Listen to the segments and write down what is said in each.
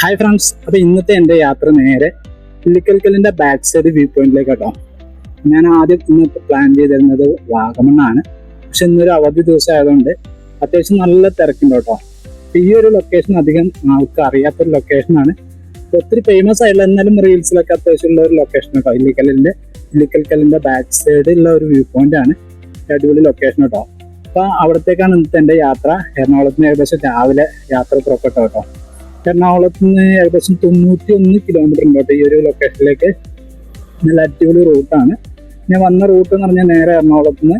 Hi friends അപ്പൊ ഇന്നത്തെ എന്റെ യാത്ര നേരെ പുള്ളിക്കൽക്കലിന്റെ ബാക്ക് സൈഡ് വ്യൂ പോയിന്റിലേക്ക് കേട്ടോ. ഞാൻ ആദ്യം ഇന്ന് പ്ലാൻ ചെയ്തിരുന്നത് വാഗമണ്ണാണ്. പക്ഷെ ഇന്നൊരു അവധി ദിവസം ആയതുകൊണ്ട് അത്യാവശ്യം നല്ല തിരക്കുണ്ട് കേട്ടോ. ഈ ഒരു ലൊക്കേഷൻ അധികം ആൾക്ക് അറിയാത്തൊരു ലൊക്കേഷനാണ് ഒത്തിരി ഫേമസ് ആയില്ല എന്നാലും റീൽസിലൊക്കെ അത്യാവശ്യം ഉള്ള ഒരു ലൊക്കേഷൻ കേട്ടോ. ഇല്ലിക്കലിന്റെ ഇല്ലിക്കൽക്കലിന്റെ ബാക്ക് സൈഡിലുള്ള ഒരു വ്യൂ പോയിന്റ് ആണ്. അടിപൊളി ലൊക്കേഷൻ കേട്ടോ. അപ്പൊ അവിടത്തേക്കാണ് ഇന്നത്തെ എന്റെ യാത്ര. എറണാകുളത്ത് നിന്ന് ഏകദേശം രാവിലെ യാത്ര പുറപ്പെട്ടു കേട്ടോ എറണാകുളത്ത് നിന്ന് ഏകദേശം തൊണ്ണൂറ്റി ഒന്ന് കിലോമീറ്റർ ഉണ്ട് കേട്ടോ ഈ ഒരു ലൊക്കേഷനിലേക്ക് നല്ല അടിപൊളി റൂട്ടാണ് ഞാൻ വന്ന റൂട്ട് എന്ന് പറഞ്ഞാൽ നേരെ എറണാകുളത്ത് നിന്ന്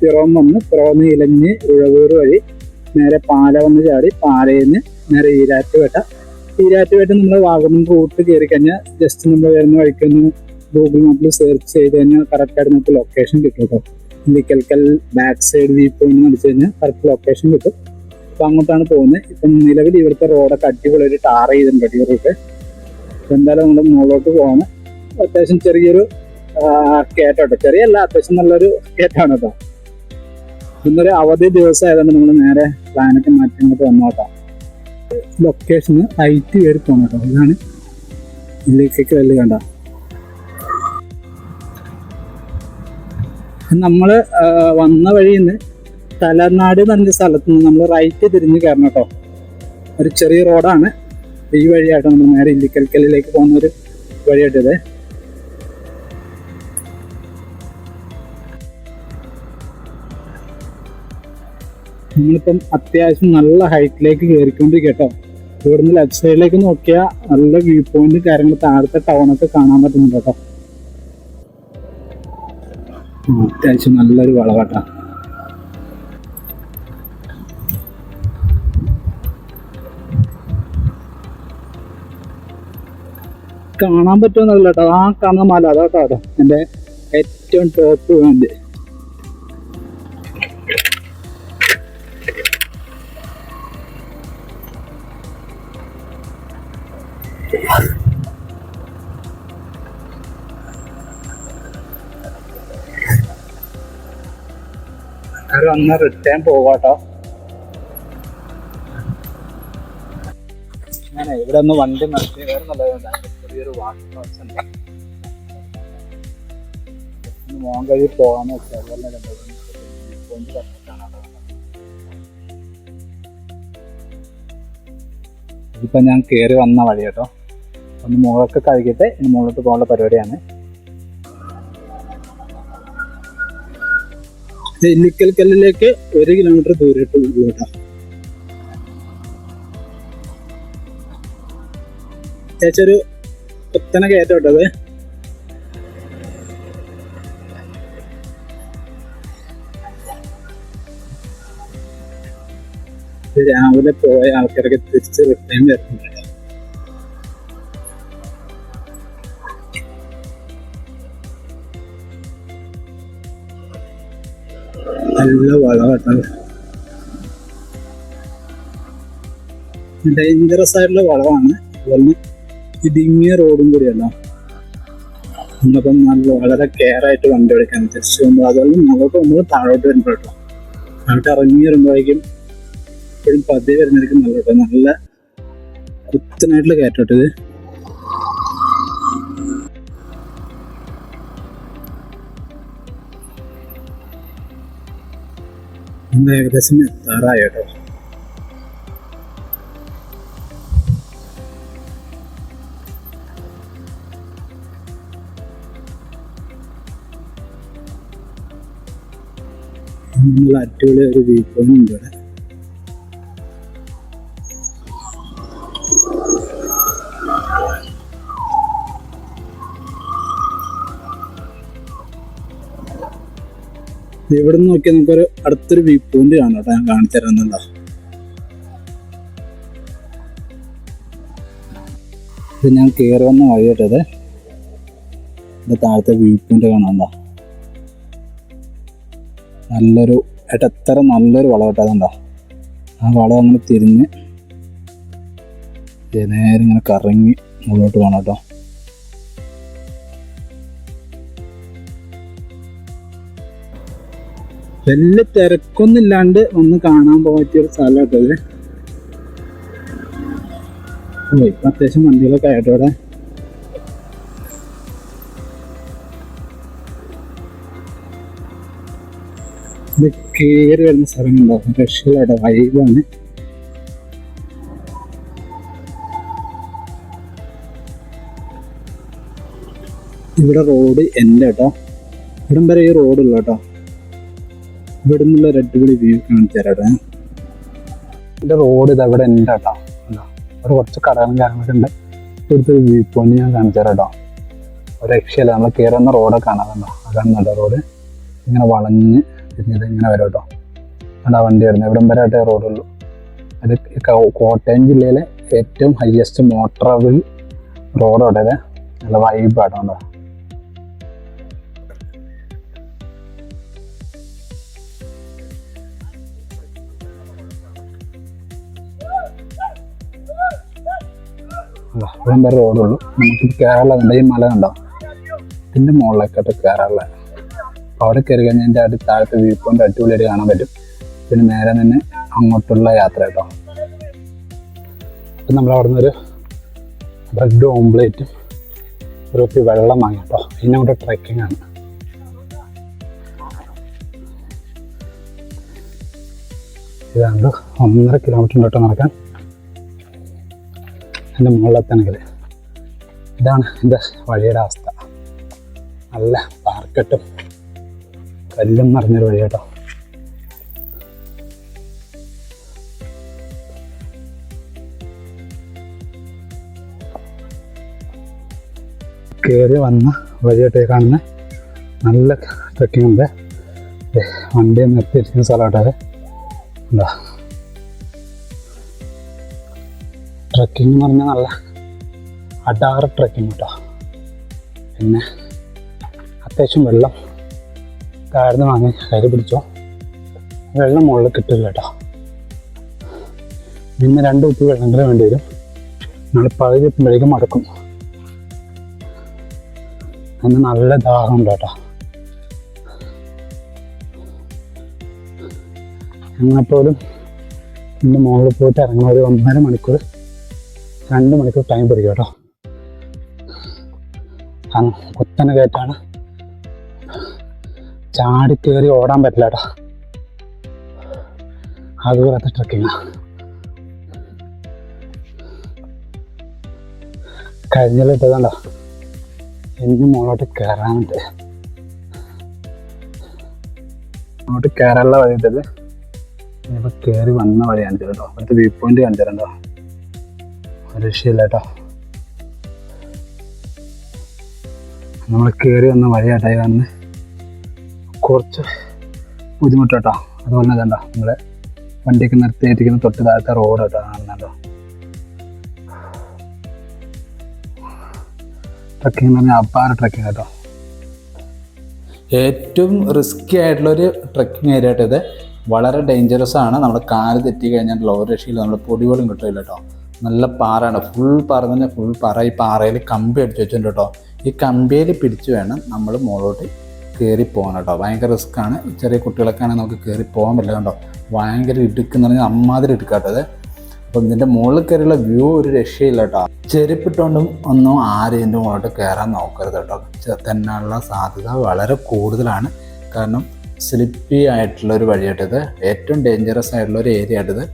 പിറവം വന്ന് പിറവന്ന് ഇലഞ്ഞ് ഉഴവൂർ വഴി നേരെ പാല വന്ന് ചാടി പാലയിൽ നിന്ന് നേരെ ഈരാറ്റുപേട്ട. ഈരാറ്റുപേട്ട നമ്മൾ വാഗമൺ റൂട്ട് കയറി കഴിഞ്ഞാൽ ജസ്റ്റ് നമ്മൾ വരുന്ന വഴിക്കൊന്ന് ഗൂഗിൾ മാപ്പിൽ സെർച്ച് ചെയ്ത് കഴിഞ്ഞാൽ കറക്റ്റായിട്ട് നമുക്ക് ലൊക്കേഷൻ കിട്ടും കേട്ടോ Illikkalkal back side view point അടിച്ചു കഴിഞ്ഞാൽ കറക്റ്റ് ലൊക്കേഷൻ കിട്ടും. അപ്പൊ അങ്ങോട്ടാണ് പോകുന്നത്. ഇപ്പം നിലവിൽ ഇവിടുത്തെ റോഡൊക്കെ അടിപൊളി ഒരു ടാർ ചെയ്തിട്ടുണ്ട് ഈ അപ്പൊ എന്തായാലും നമ്മൾ മുകളിലോട്ട് പോവാണ്. അത്യാവശ്യം ചെറിയൊരു കേട്ടോ ചെറിയല്ല അത്യാവശ്യം നല്ലൊരു കേട്ടാണ് കേട്ടോ. ഇന്നൊരു അവധി ദിവസം ആയതുകൊണ്ട് നമ്മൾ നേരെ പ്ലാനൊക്കെ മാറ്റി അങ്ങോട്ട് വന്നോട്ടോ ലൊക്കേഷന് ഹൈറ്റ് കയറി പോകണം കേട്ടോ. ഇതാണ് ഇല്ലേക്കൊക്കെ വലിയ കണ്ട. നമ്മൾ ആ, വന്ന വഴിയിൽ നിന്ന് തലനാട് എന്ന് പറഞ്ഞ സ്ഥലത്ത് നിന്ന് നമ്മൾ റൈറ്റ് തിരിഞ്ഞ് കയറണം കേട്ടോ ഒരു ചെറിയ റോഡാണ്. ഈ വഴിയായിട്ട് നമ്മൾ നേരെ ഇല്ലിക്കൽക്കലിലേക്ക് പോകുന്ന ഒരു വഴിയായിട്ടത്. നമ്മളിപ്പം അത്യാവശ്യം നല്ല ഹൈറ്റിലേക്ക് കയറിക്കൊണ്ടിരിക്കുക കേട്ടോ ഇവിടുന്ന് ലെഫ്റ്റ് സൈഡിലേക്ക് നോക്കിയാൽ നല്ല വ്യൂ പോയിന്റ് കാര്യങ്ങൾ താഴത്തെ ടൗണൊക്കെ കാണാൻ പറ്റുന്നുണ്ട് കേട്ടോ അത്യാവശ്യം നല്ലൊരു വളവട്ട. കാണാൻ പറ്റുമെന്നല്ല കേട്ടോ. ആ കാണുന്ന മല അതാ കേട്ടോ. എന്റെ ഏറ്റവും ടോപ്പ് പോയിന്റ് ഒന്ന് റിട്ടേൺ പോവാട്ടോ. ഞാൻ ഇവിടെ ഒന്ന് വണ്ടി നല്ലതുണ്ട് ചെറിയൊരു വാട്ടർ മോൻ കഴി പോകാന്ന് വെച്ചാൽ അതുപോലെ കണ്ടത്. കൊണ്ട് പറഞ്ഞിട്ടാണ് ഇതിപ്പോ ഞാൻ കേറി വന്ന വഴി കേട്ടോ ഒന്ന് മുകളൊക്കെ കഴുകിയിട്ട് ഇനി മുകളിലോട്ട് പോകാനുള്ള പരിപാടിയാണ്. ഇല്ലിക്കൽ കല്ലിലേക്ക് ഒരു കിലോമീറ്റർ ദൂരിട്ട് കേട്ടോ ചേച്ചി ഒരു കുത്തന കയറ്റം കേട്ടത് രാവിലെ പോയ ആൾക്കാരൊക്കെ തിരിച്ച് റിട്ടേൺ വരുന്നുണ്ട്. നല്ല വളമായിട്ടാണ് ഡേഞ്ചറസ് ആയിട്ടുള്ള വളമാണ് അതുപോലെ ഇടുങ്ങിയ റോഡും കൂടിയല്ല. നമ്മളിപ്പം നല്ല വളരെ കെയർ ആയിട്ട് വണ്ടി എടുക്കാൻ തിരിച്ചു പോകുമ്പോൾ അതുപോലെ നമുക്ക് നമ്മൾ താഴോട്ട് വരുമ്പോൾ കേട്ടോ. താഴോട്ട് ഇറങ്ങി വരുമ്പോഴേക്കും എപ്പോഴും പതിയെ വരുന്നതായിരിക്കും നല്ല കേട്ടോ നല്ല കുത്തനായിട്ടുള്ള കയറ്റോട്ട് നമ്മൾ ഏകദേശം എത്താറായി കേട്ടോ. നല്ല അടിപൊളി ഒരു ഉണ്ട് ഇവിടെ. ഇവിടെ നിന്ന് നോക്കിയാൽ നമുക്കൊരു അടുത്തൊരു വ്യൂ പോയിന്റ് കാണാം കേട്ടോ ഞാൻ കാണിച്ചു തരുന്നുണ്ടോ ഇത് ഞാൻ കയറി വന്ന വഴിയിട്ടത് ഇത്. താഴത്തെ വ്യൂ പോയിന്റ് കാണാണ്ടോ നല്ലൊരു ഏട്ടാ എത്ര നല്ലൊരു വളം ഇട്ടതുണ്ടോ ആ വളം അങ്ങനെ തിരിഞ്ഞ് നേരെ ഇങ്ങനെ കറങ്ങി മുകളിലോട്ട് പോകണം കേട്ടോ. വലിയ തിരക്കൊന്നും ഇല്ലാണ്ട് ഒന്ന് കാണാൻ പറ്റിയ ഒരു സ്ഥലം കേട്ടോ ഇത്. ഓ ഇപ്പൊ അത്യാവശ്യം വണ്ടികളൊക്കെ ആയിട്ടോ ഇവിടെ. ഇത് കയറി വരുന്ന സ്ഥലം ഉണ്ടാവും രക്ഷകളുടെ വൈബാണ് ഇവിടെ റോഡ് എന്റെ കേട്ടോ. ഇവിടം വരെ ഈ റോഡുള്ളൂ കേട്ടോ. ഇവിടെ നിന്നുള്ള ഒരു അടിപൊളി വ്യൂ കാണിച്ചു തരാം എന്റെ റോഡ് ഇത് അവിടെ ഉണ്ട് കേട്ടോ? അവിടെ കുറച്ച് കടകളും കാര്യങ്ങളൊക്കെ ഉണ്ട്. ഇവിടുത്തെ ഒരു വ്യൂ പോയിന്റ് ഞാൻ കാണിച്ചു തരാം കേട്ടോ ഒരു രക്ഷയില്ല നമ്മൾ കയറുന്ന റോഡൊക്കെ കാണാറുണ്ടോ അതാണ് നല്ല റോഡ് ഇങ്ങനെ വളഞ്ഞ് തിരിഞ്ഞത് ഇങ്ങനെ വരും കേട്ടോ. അവിടെ വണ്ടി വരുന്നത്. ഇവിടം വരെ ആയിട്ടേ റോഡുള്ളൂ അത് കോട്ടയം ജില്ലയിലെ ഏറ്റവും ഹയസ്റ്റ് മോട്ടറബിൾ റോഡ് ഇത് നല്ല വൈബാട്ടോ കണ്ടോ? ഇവിടം വരെ റോഡുള്ളൂ നമുക്ക് കേരള കണ്ട? ഈ മല കണ്ടോ? ഇതിന്റെ മുകളിലേക്കോട്ട് കയറാനുള്ള അവിടെ കയറി കഴിഞ്ഞാൽ എന്റെ അടുത്ത് താഴത്തെ വ്യൂ പോയിന്റ് അടിപൊളിയായിട്ട് കാണാൻ പറ്റും. പിന്നെ നേരെ തന്നെ അങ്ങോട്ടുള്ള യാത്ര കേട്ടോ. അപ്പം നമ്മൾ അവിടെ നിന്നൊരു ബ്രെഡ് ഓംപ്ലേറ്റും ഒരു കുപ്പി വെള്ളം വാങ്ങി കേട്ടോ. പിന്നെ അങ്ങോട്ട് ട്രെക്കിംഗ് ആണ്. ഇതാണ്ട് ഒന്നര കിലോമീറ്റർ തൊട്ട് നടക്കാൻ. എന്റെ മുകളിലെത്തണമെങ്കിൽ ഇതാണ് എന്റെ വഴിയുടെ അവസ്ഥ. നല്ല പാർക്കെട്ടും കല്ലും നിറഞ്ഞൊരു വഴി കേട്ടോ. കയറി വന്ന വഴിയായിട്ട് കാണുന്ന നല്ല ട്രക്കിംഗ് ഉണ്ട്. വണ്ടി നിർത്തിയിരിക്കുന്ന സ്ഥലമായിട്ടത് എന്താ ട്രക്കിംഗ് എന്ന് പറഞ്ഞാൽ നല്ല അടാറ് ട്രക്കിംഗ് കേട്ടോ. പിന്നെ അത്യാവശ്യം വെള്ളം താഴ്ന്ന് വാങ്ങി കയ്യിൽ പിടിച്ചോ. വെള്ളം മുകളിൽ കിട്ടില്ല കേട്ടോ. പിന്നെ രണ്ട് ഉപ്പ് വെള്ളമെങ്കിലും വേണ്ടി വരും. നമ്മൾ പകുതി എത്തുമ്പോഴേക്കും മടക്കും. അതിന് നല്ല ദാഹം ദാഹമുണ്ട് കേട്ടോ. എന്നാൽ പോലും ഇന്ന് മുകളിൽ പോയിട്ട് ഇറങ്ങുന്ന ഒരു ഒന്നര മണിക്കൂർ രണ്ട് മണിക്കൂർ ടൈം പിടിക്കും കേട്ടോ. കാരണം കുത്തനെ കയറ്റാണ്. ചാടി കയറി ഓടാൻ പറ്റില്ല കേട്ടോ. അതുപോലത്തെ ട്രക്കിങ് കഴിഞ്ഞിട്ടതുണ്ടോ എനിക്ക് മുകളോട്ട് കയറാനുണ്ട് അങ്ങോട്ട് കയറാനുള്ള വഴി ഇട്ടത് ഇനിയിപ്പോൾ കയറി വന്ന വഴിയാണ് കേട്ടോ. അടുത്ത വ്യൂ പോയിന്റ് കാണിച്ചു തരണ്ടോ ഒരു രക്ഷയില്ല കേട്ടോ നമ്മൾ കയറി വന്ന വഴിയാട്ടായി വന്ന് കുറച്ച് ബുദ്ധിമുട്ട് കേട്ടോ അതുപോലെ തന്നെ കണ്ടോ നമ്മളെ വണ്ടിയൊക്കെ നിർത്തിയിരിക്കുന്ന തൊട്ട് താഴത്തെ റോഡ് കേട്ടോ കാണുന്നുണ്ടോ ട്രക്കിംഗ് എന്ന് പറഞ്ഞാൽ അപ്പാറ ട്രക്കിംഗ് കേട്ടോ ഏറ്റവും റിസ്ക്കി ആയിട്ടുള്ള ഒരു ട്രക്കിംഗ് ഏരിയ ആയിട്ട് ഇത് വളരെ ഡേഞ്ചറസ് ആണ്. നമ്മുടെ കാൽ തെറ്റി കഴിഞ്ഞാൽ ലോവർ രക്ഷയിൽ നമ്മൾ പൊടിപോലും കിട്ടില്ല കേട്ടോ. നല്ല പാറയാണ് ഫുൾ പാറ തന്നെ ഫുൾ പാറ. ഈ പാറയിൽ കമ്പി അടിച്ചു വെച്ചിട്ടുണ്ട് കേട്ടോ ഈ കമ്പിയിൽ പിടിച്ച് വേണം നമ്മൾ മുകളോട്ട് കയറി പോകണം കേട്ടോ ഭയങ്കര ആണ്. ചെറിയ കുട്ടികളൊക്കെ ആണെങ്കിൽ നമുക്ക് കയറി പോകാൻ പറ്റില്ല കേട്ടോ ഭയങ്കര ഇടുക്കെന്ന് പറഞ്ഞാൽ അമ്മാതിരി ഇടുക്കാട്ടത് അപ്പം ഇതിന്റെ മുകളിൽ കയറിയുള്ള വ്യൂ ഒരു രക്ഷയില്ല കേട്ടോ ചെരുപ്പിട്ടുകൊണ്ടും ഒന്നും ആരും ഇതിന്റെ മുകളിലോട്ട് കയറാൻ നോക്കരുത് കേട്ടോ തന്നെയുള്ള സാധ്യത വളരെ കൂടുതലാണ്. കാരണം സ്ലിപ്പി ആയിട്ടുള്ള ഒരു വഴിയായിട്ടത് ഏറ്റവും ഡേഞ്ചറസ് ആയിട്ടുള്ള ഒരു ഏരിയ ആയിട്ടിത്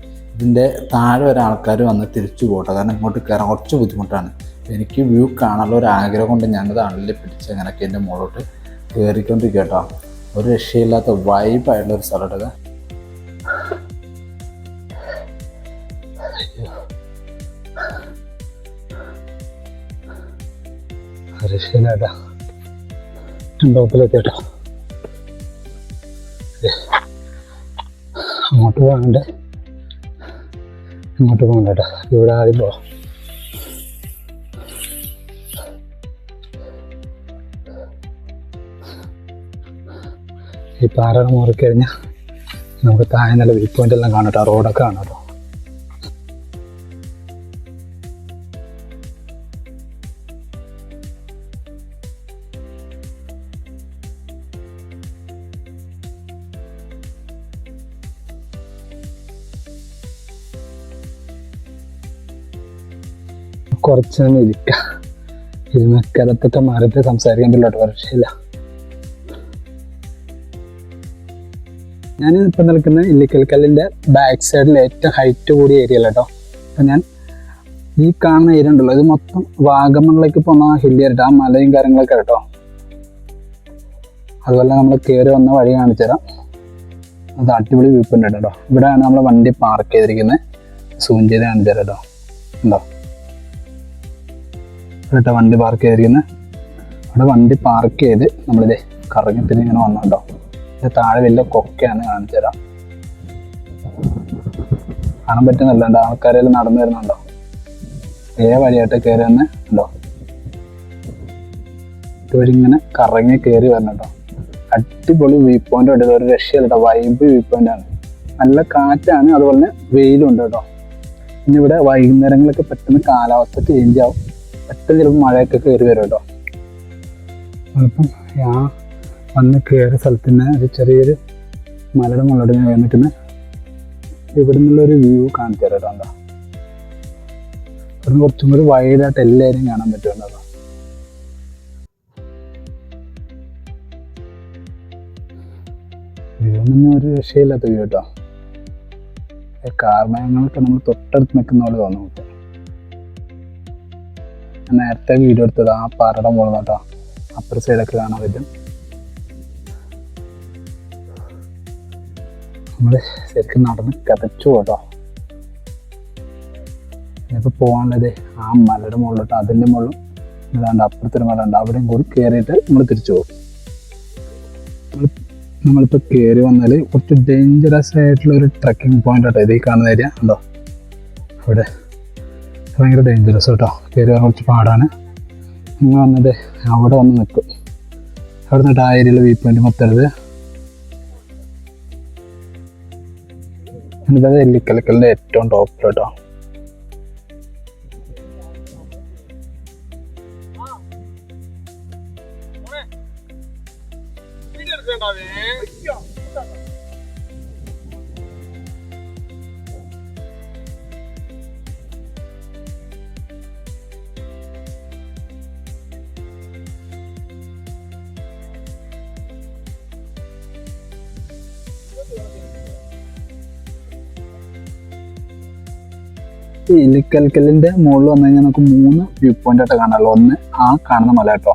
ഇതിന്റെ താഴെ ഒരാൾക്കാർ വന്ന് തിരിച്ചു പോകട്ടെ കാരണം ഇങ്ങോട്ട് കയറാൻ കുറച്ച് ബുദ്ധിമുട്ടാണ്. എനിക്ക് വ്യൂ കാണാനുള്ള ഒരു ആഗ്രഹം കൊണ്ട് ഞാനത് അള്ളിൽ പിടിച്ച് അങ്ങനെയൊക്കെ എന്റെ മുകളിലോട്ട് കയറിക്കൊണ്ടിരിക്കുക കേട്ടോ ഒരു രക്ഷയില്ലാത്ത വൈബായിട്ടുള്ള ഒരു സ്ഥലമാണിത് രക്ഷയില്ലാട്ടാ അങ്ങോട്ട് പോകാനുണ്ട്. ഇങ്ങോട്ട് പോകണ്ട കേട്ടോ. ഇവിടെ ആദ്യം പോവാം. ഈ പാറ മുറിക്കഴിഞ്ഞാൽ നമുക്ക് താഴെ നല്ല വ്യൂ പോയിന്റ് എല്ലാം കാണാം കേട്ടോ. റോഡൊക്കെ കാണാം കേട്ടോ കുറച്ച് നേരം ഇരിക്കാം ഇരുമക്കരത്തൊക്കെ മാറിയിട്ട് സംസാരിക്കാൻ പറ്റില്ല പക്ഷേ ഞാൻ ഇപ്പം നിൽക്കുന്ന ഇല്ലിക്കൽ കല്ലിന്റെ ബാക്ക് സൈഡിൽ ഏറ്റവും ഹൈറ്റ് കൂടിയ ഏരിയ കേട്ടോ. അപ്പം ഞാൻ ഈ കാണുന്ന ഏരിയ ഉണ്ടല്ലോ ഇത് മൊത്തം വാഗമണിലേക്ക് പോകുന്ന ഹില്ലി ആയിട്ട് ആ മലയും കാര്യങ്ങളൊക്കെ കേട്ടോ. അതുപോലെ നമ്മൾ കയറി വന്ന വഴി കാണിച്ചു തരാം. അത് അടിപൊളി വ്യൂ കേട്ടോ. ഇവിടെയാണ് നമ്മൾ വണ്ടി പാർക്ക് ചെയ്തിരിക്കുന്നത് സൂം കാണിച്ചു തരാം കേട്ടോ. ഉണ്ടോ? ഇവിടെ വണ്ടി പാർക്ക് ചെയ്തിരിക്കുന്നത് അവിടെ വണ്ടി പാർക്ക് ചെയ്ത് നമ്മളിത് കറങ്ങി പിന്നെ ഇങ്ങനെ വന്നുണ്ടോ. ഇത് താഴെ വലിയ കൊക്കയാണ് കാണിച്ചു തരാം. കാണാൻ പറ്റുന്നില്ല ആൾക്കാരെല്ലാം നടന്നു വരുന്നുണ്ടോ? ഏ വഴിയായിട്ട് കയറി വന്ന് ഉണ്ടോ? ഇവരിങ്ങനെ കറങ്ങി കയറി വരണട്ടോ അടിപൊളി വ്യൂ പോയിന്റ് ഉണ്ട് ഒരു രക്ഷയില്ല കേട്ടോ. വൈബ് വ്യൂ പോയിന്റ് ആണ്. നല്ല കാറ്റാണ്. അതുപോലെ തന്നെ വെയിലുണ്ട് കേട്ടോ. പിന്നെ ഇവിടെ വൈകുന്നേരങ്ങളൊക്കെ പെട്ടെന്ന് കാലാവസ്ഥ ചേഞ്ച് ആവും. പെട്ടെന്ന് ചിലപ്പോൾ മഴയൊക്കെ കയറി വരും കേട്ടോ. അപ്പം ആ വന്ന് കയറിയ സ്ഥലത്ത് തന്നെ ഒരു ചെറിയൊരു മലയുടെ മുകളിലോട്ട് ഞാൻ നിൽക്കുന്ന. ഇവിടെ നിന്നുള്ളൊരു വ്യൂ കാണിച്ചു തരാം കേട്ടോ. ഇവിടുന്ന് കുറച്ചും കൂടി വൈഡായിട്ട് എല്ലാവരും കാണാൻ പറ്റുന്നുണ്ടോ വ്യൂ ഒരു രക്ഷയില്ലാത്ത വ്യൂ കേട്ടോ. കാർമയങ്ങളൊക്കെ നമ്മൾ തൊട്ടടുത്ത് നിൽക്കുന്ന പോലെ തോന്നും നമുക്ക് ഞാൻ നേരത്തെ വീഡിയോ എടുത്തത് ആ പാറയുടെ മുകളിൽ കേട്ടോ. അപ്പുറ സൈഡൊക്കെ കാണാൻ പറ്റും. നമ്മൾ ശരിക്കും നടന്ന് കിതച്ചു കേട്ടോ. ഇനിയിപ്പോൾ പോകാനുള്ളത് ആ മലയുടെ മുകളിലോട്ട് അതിന്റെ മുകളിലും ഇതാണ്ട് അപ്പുറത്തൊരു മല ഉണ്ട്. അവിടെയും കൂടി കയറിയിട്ട് നമ്മൾ തിരിച്ചു പോകും. നമ്മളിപ്പോൾ കയറി വന്നാൽ കുറച്ച് ഡേഞ്ചറസ് ആയിട്ടുള്ള ഒരു ട്രക്കിംഗ് പോയിന്റ് കേട്ടോ ഇത് കാണുന്ന ഏരിയ ഉണ്ടോ അവിടെ ഭയങ്കര ഡേഞ്ചറസ് കേട്ടോ കയറി വരാൻ കുറച്ച് പാടാണ് നിങ്ങൾ വന്നത് അവിടെ വന്ന് നിൽക്കും അവിടെ നിന്നിട്ട് ആ ഏരിയയിൽ വ്യൂ പോയിന്റ് മൊത്തരുത് എന്നിട്ടത് എല്ലിക്കലക്കലിന്റെ ഏറ്റവും ടോപ്പിൽ കേട്ടോ ഈ ഇല്ലിക്കൽക്കലിന്റെ മുകളിൽ വന്നു കഴിഞ്ഞാൽ നമുക്ക് മൂന്ന് വ്യൂ പോയിന്റ് ആയിട്ട് കാണാമല്ലോ ഒന്ന് ആ കാണുന്ന മല കേട്ടോ.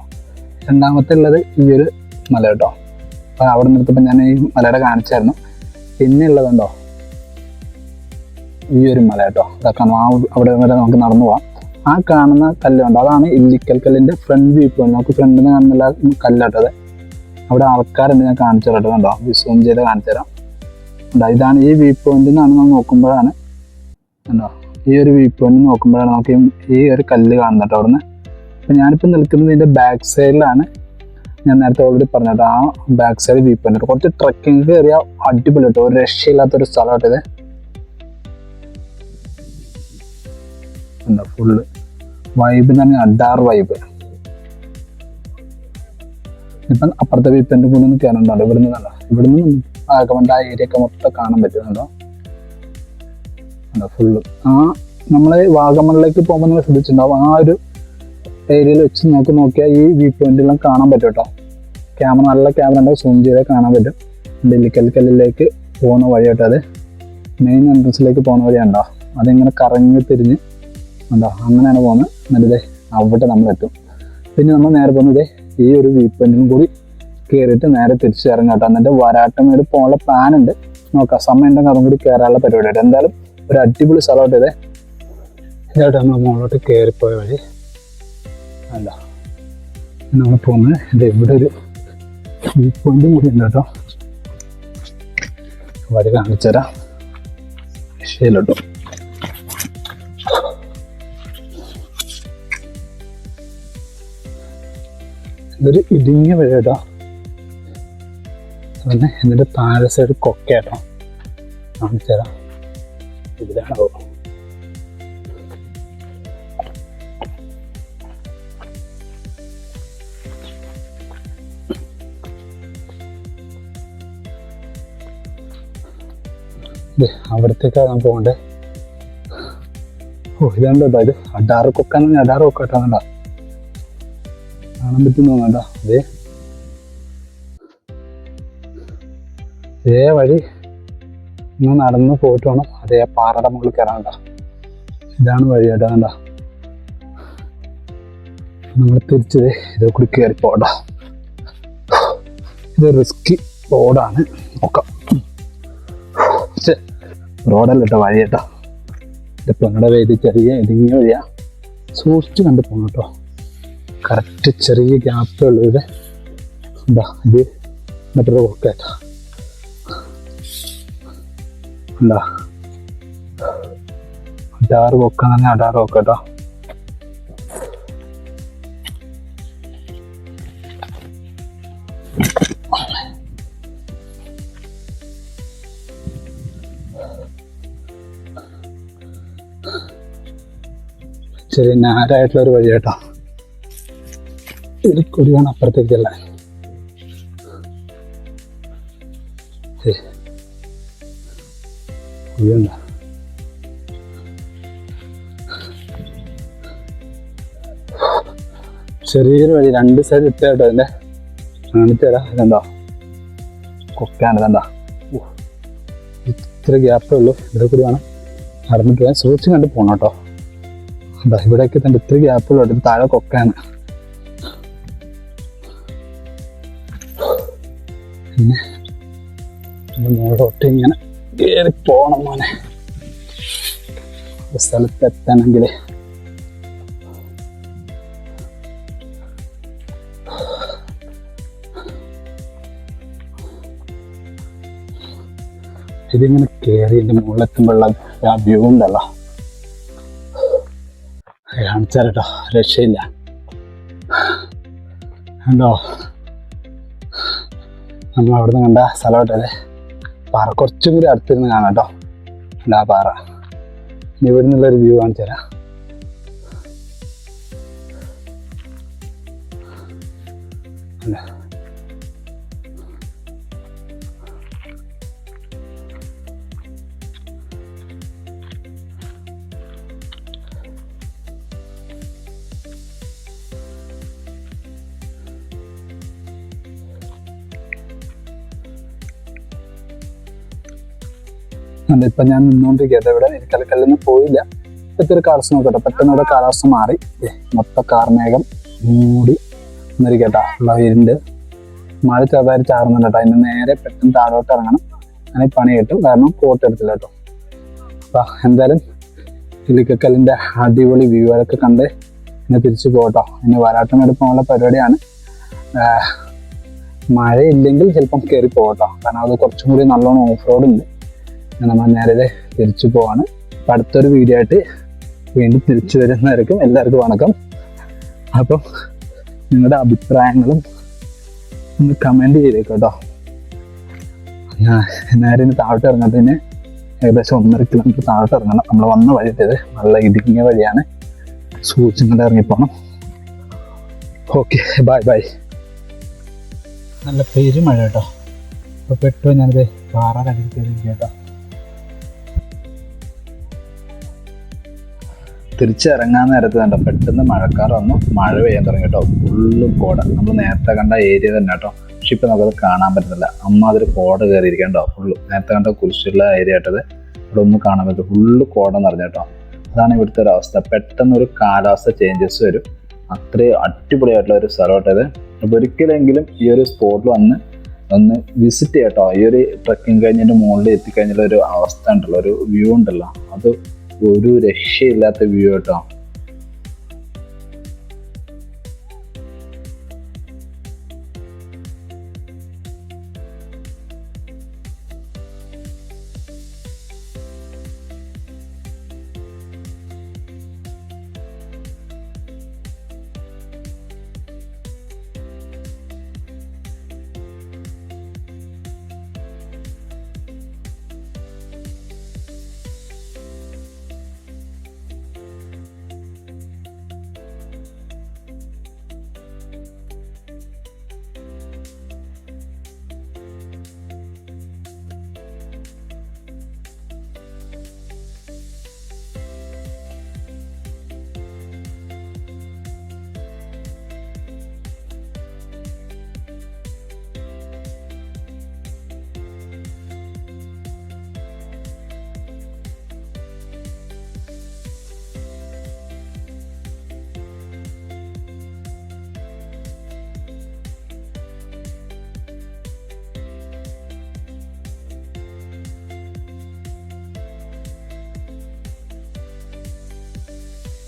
രണ്ടാമത്തെ ഉള്ളത് ഈ ഒരു മല കേട്ടോ. അപ്പൊ അവിടെ നിർത്തപ്പോൾ ഞാൻ ഈ മലയുടെ കാണിച്ചായിരുന്നു. പിന്നെ ഉള്ളതുണ്ടോ ഈ ഒരു മല കേട്ടോ. അതൊക്കെ ആ അവിടെ വരെ നമുക്ക് നടന്നു പോവാം. ആ കാണുന്ന കല്ലുണ്ട് അതാണ് ഇല്ലിക്കൽ കല്ലിന്റെ ഫ്രണ്ട് വ്യൂ പോയിന്റ് നമുക്ക് ഫ്രണ്ടിൽ നിന്ന് കാണുന്ന കല്ലാട്ടോ അവിടെ ആൾക്കാരുണ്ട് ഞാൻ കാണിച്ചു തരാം കേട്ടോ. കണ്ടോ സൂം ചെയ്ത് കാണിച്ചു തരാം. ഇതാണ് ഈ വ്യൂ പോയിന്റിൽ നിന്നാണ് നമ്മൾ നോക്കുമ്പോഴാണ്. കണ്ടോ? ഈ ഒരു വ്യൂ പോയിന്റ് നോക്കുമ്പോഴാണ് നമുക്ക് ഈ- ഒരു കല്ല് കാണുന്നത് കേട്ടോ അവിടുന്ന്. അപ്പം ഞാനിപ്പോൾ നിൽക്കുന്നത് ഇതിന്റെ ബാക്ക് സൈഡിലാണ് ഞാൻ നേരത്തെ ഓൾറെഡി പറഞ്ഞത് ആ ബാക്ക് സൈഡ് വ്യൂ പോയിന്റ് കുറച്ച് ട്രക്കിംഗ് കയറിയ അടിപൊളി കേട്ടോ. ഒരു രക്ഷയില്ലാത്തൊരു കേട്ടോ ഇത്. എന്താ ഫുള്ള് വൈബ് തന്നെ അഡാർ വൈബ് ഇപ്പം അപ്പുറത്തെ വ്യൂ കൂടെ ഒന്ന് കയറുന്നുണ്ടോ ഇവിടുന്ന് ഇവിടുന്ന് ആകമണ്ട ആ ഏരിയ ഒക്കെ മൊത്തം കാണാൻ പറ്റുന്നുണ്ടോ? ഫുള്ള് ആ നമ്മൾ വാഗമണിലേക്ക് പോകുമ്പോൾ നിങ്ങൾ ശ്രദ്ധിച്ചിട്ടുണ്ടാവും. ആ ഒരു ഏരിയയിൽ വെച്ച് നോക്കി നോക്കിയാൽ ഈ വ്യൂ പോയിന്റിലും കാണാൻ പറ്റും കേട്ടോ ക്യാമറ നല്ല ക്യാമറ ഉണ്ട് സൂം ചെയ്താൽ കാണാൻ പറ്റും. ഡെല്ലിക്കൽക്കല്ലിലേക്ക് പോകുന്ന വഴി കേട്ടോ അത്. മെയിൻ എൻട്രൻസിലേക്ക് പോകുന്ന വഴിയാണ്ടോ അതിങ്ങനെ കറങ്ങി തിരിഞ്ഞ് ഉണ്ടോ അങ്ങനെയാണ് പോകുന്നത്. എന്നിട്ട് അവിടെ നമ്മൾ എത്തും. പിന്നെ നമ്മൾ നേരെ പോകുന്നത് ഈ ഒരു വ്യൂ പോയിന്റിലും കൂടി കയറിയിട്ട് നേരെ തിരിച്ചു ഇറങ്ങാം കേട്ടോ എന്നിട്ട് വരാട്ടമേട് പോകാനുള്ള പ്ലാൻ ഉണ്ട്. നോക്കാം സമയം ഉണ്ടെങ്കിൽ അതും കൂടി കയറാനുള്ള പരിപാടിയായിട്ട് എന്തായാലും ഒരു അടിപൊളി സ്ഥലമായിട്ട് ഇതേ. ഇതായിട്ട് നമ്മൾ മുകളിലോട്ട് കയറിപ്പോയ വഴി. അല്ല നമ്മൾ പോകുന്നത് ഇത് ഇവിടെ ഒരു വ്യൂ പോയിന്റും കൂടി ഉണ്ട് കേട്ടോ. വഴി കാണിച്ചു തരാം. ശരിയല്ലോ ഇതൊരു ഇടുങ്ങിയ വഴി കേട്ടോ. പിന്നെ എന്നിട്ട് താഴെ സൈഡ് കൊക്കേട്ടോ കാണിച്ചു തരാം. ഇതിലാണോ അവിടത്തേക്കാണ് പോകണ്ടേ? ഓ ഇതാണ് ഇത്? അഡാറ് കൊക്കാൻ അഡാറ് കൊക്കാട്ടാ കാണാൻ പറ്റുന്നു തോന്നണ്ട അതേ വഴി. ഇന്ന് നടന്ന് പോയിട്ട് വേണം അതേ പാറയുടെ മുകളിൽ കയറാണ്ട ഇതാണ് വഴി കേട്ടോ നമ്മൾ തിരിച്ചത് ഇതേ കൂടി കയറി പോകണ്ട. ഇത് റിസ്കി റോഡാണ്. നോക്കാം. റോഡല്ല കേട്ടോ വഴി കേട്ടോ ഇത് പെണ്ണുടെ വേദി ചെറിയ ഇടുങ്ങിയ വഴിയാ. സൂക്ഷിച്ച് കണ്ട് പോകണം കേട്ടോ. കറക്റ്റ് ചെറിയ ഗ്യാപ്പേ ഉള്ളൂ ഇത് എന്താ ഇത് മറ്റൊരു കൊക്കേട്ടാ എന്താ അടാറ് കൊക്ക തന്നെ അടാറ് പൊക്കട്ടോ ചെറിയ നാരായിട്ടുള്ള ഒരു വഴി കേട്ടോ ഇതിൽ കൂടിയാണ് അപ്പുറത്തേക്കല്ല കുഴിയുണ്ട. ചെറിയൊരു വഴി രണ്ട് സൈഡ് ഇട്ടാട്ടോ അതിന്റെ കാണിച്ചു എന്താ കൊക്കാണ് ഇതെന്താ? ഇത്ര ഗ്യാപ്പേ ഉള്ളൂ. ഇവിടെ കൂടി വേണം നടന്നിട്ട് പോയാൽ സൂക്ഷിച്ച് കണ്ട് പോകണം കേട്ടോ. എന്താ ഇവിടെയൊക്കെ തന്നെ ഇത്ര ഗ്യാപ്പുള്ളൂ ഇത് താഴെ കൊക്കാണ് പിന്നെ മുകളിലോട്ട് ഇങ്ങനെ കയറി പോണം മോനെ. സ്ഥലത്ത് എത്തണമെങ്കിൽ. ഇതിങ്ങനെ കയറി ഇതിന്റെ മുകളിലെത്തുമ്പോഴുള്ള ആ വ്യൂ ഉണ്ടല്ലോ. കാണിച്ചാലോ രക്ഷയില്ല. ഉണ്ടോ നമ്മൾ അവിടുന്ന് കണ്ട സ്ഥലമായിട്ടല്ലേ പാറ. കുറച്ചും കൂടി അടുത്തിരുന്ന് കാണാം കേട്ടോ ഉണ്ടാ പാറ. ഇവിടെ നിന്നുള്ളൊരു വ്യൂ കാണിച്ചു തരാം. ഉണ്ട്. അല്ല ഇപ്പൊ ഞാൻ നിന്നുകൊണ്ടിരിക്കുകയാണ് ഇവിടെ. ഇരിക്കലക്കല്ലെന്ന് പോയില്ല. ഇപ്പോഴത്തെ ഒരു കാലാവസ്ഥ നോക്കട്ടെ. പെട്ടെന്ന് ഇവിടെ കാലാവസ്ഥ മാറി. മൊത്ത കാർമേഘം മൂടി എന്നിരിക്കട്ടാ ഉള്ള ഇരുണ്ട്. മഴ ചെറുതായി ചാറുന്നുണ്ട് അതിന് നേരെ പെട്ടെന്ന് താഴോട്ട് ഇറങ്ങണം. അങ്ങനെ പണി കിട്ടും. കാരണം കോട്ട് എടുത്തില്ല കേട്ടോ. അപ്പൊ എന്തായാലും ഇല്ലിക്കക്കല്ലിന്റെ അടിപൊളി വ്യൂകളൊക്കെ കണ്ട് ഇന്ന് തിരിച്ചു പോകട്ടോ ഇനി വരാട്ടം എടുപ്പമുള്ള പരിപാടിയാണ്. മഴയില്ലെങ്കിൽ ചിലപ്പം കയറി പോകട്ടോ കാരണം അത് കുറച്ചും കൂടി നല്ലോണം ഓഫ് റോഡ് ഉണ്ട്. നമ്മൾ നേരെ തിരിച്ചു പോവാണ്. അപ്പം അടുത്തൊരു വീഡിയോ ആയിട്ട് വീണ്ടും തിരിച്ചു വരുന്നതായിരിക്കും. എല്ലാവർക്കും വണക്കം. അപ്പം നിങ്ങളുടെ അഭിപ്രായങ്ങളും ഒന്ന് കമന്റ് ചെയ്തേക്കും കേട്ടോ. ഞാൻ നേരെ ഇനി താഴോട്ട് ഇറങ്ങത്തിന് ഏകദേശം ഒന്നര കിലോമീറ്റർ താഴോട്ട് ഇറങ്ങണം. നമ്മൾ വന്ന വഴിയിട്ടത് നല്ല ഇടുങ്ങിയ വഴിയാണ്. സൂക്ഷിച്ചിങ്ങോട്ട് ഇറങ്ങിപ്പോണം. ഓക്കെ ബൈ ബൈ നല്ല പെരുമഴ കേട്ടോ. അപ്പോൾ പെട്ടോ ഞാനത് പാറ കടയിൽ കേട്ടോ. തിരിച്ചിറങ്ങാൻ നേരത്ത് കണ്ടോ? പെട്ടെന്ന് മഴക്കാർ വന്നു. മഴ പെയ്യാൻ തുടങ്ങി കേട്ടോ. ഫുള്ള് കോട. നമ്മൾ നേരത്തെ കണ്ട ഏരിയ തന്നെ കേട്ടോ. പക്ഷെ ഇപ്പം നമുക്കത് കാണാൻ പറ്റുന്നില്ല. അമ്മ അതൊരു കോട കയറിയിരിക്കണ്ടോ ഫുള്ള് നേരത്തെ കണ്ട കുരിശുള്ള ഏരിയ ആയിട്ടത് ഇവിടെ ഒന്നും കാണാൻ പറ്റും ഫുള്ള് കോട നിറഞ്ഞ കേട്ടോ. അതാണ് ഇവിടുത്തെ ഒരു അവസ്ഥ. പെട്ടെന്ന് ഒരു കാലാവസ്ഥ ചേഞ്ചസ് വരും. അത്രയും അടിപൊളിയായിട്ടുള്ള ഒരു സ്ഥലമായിട്ടത് അപ്പോൾ ഒരിക്കലെങ്കിലും ഈ ഒരു സ്പോട്ടിൽ വന്ന് ഒന്ന് വിസിറ്റ് ചെയ്യട്ടോ ഈ ഒരു ട്രക്കിംഗ് കഴിഞ്ഞതിന്റെ മുകളിൽ എത്തിക്കഴിഞ്ഞുള്ള ഒരു അവസ്ഥ ഉണ്ടല്ലോ. ഒരു വ്യൂ ഉണ്ടല്ലോ. അത് ഒരു രക്ഷയില്ലാത്ത വ്യൂ കേട്ടോ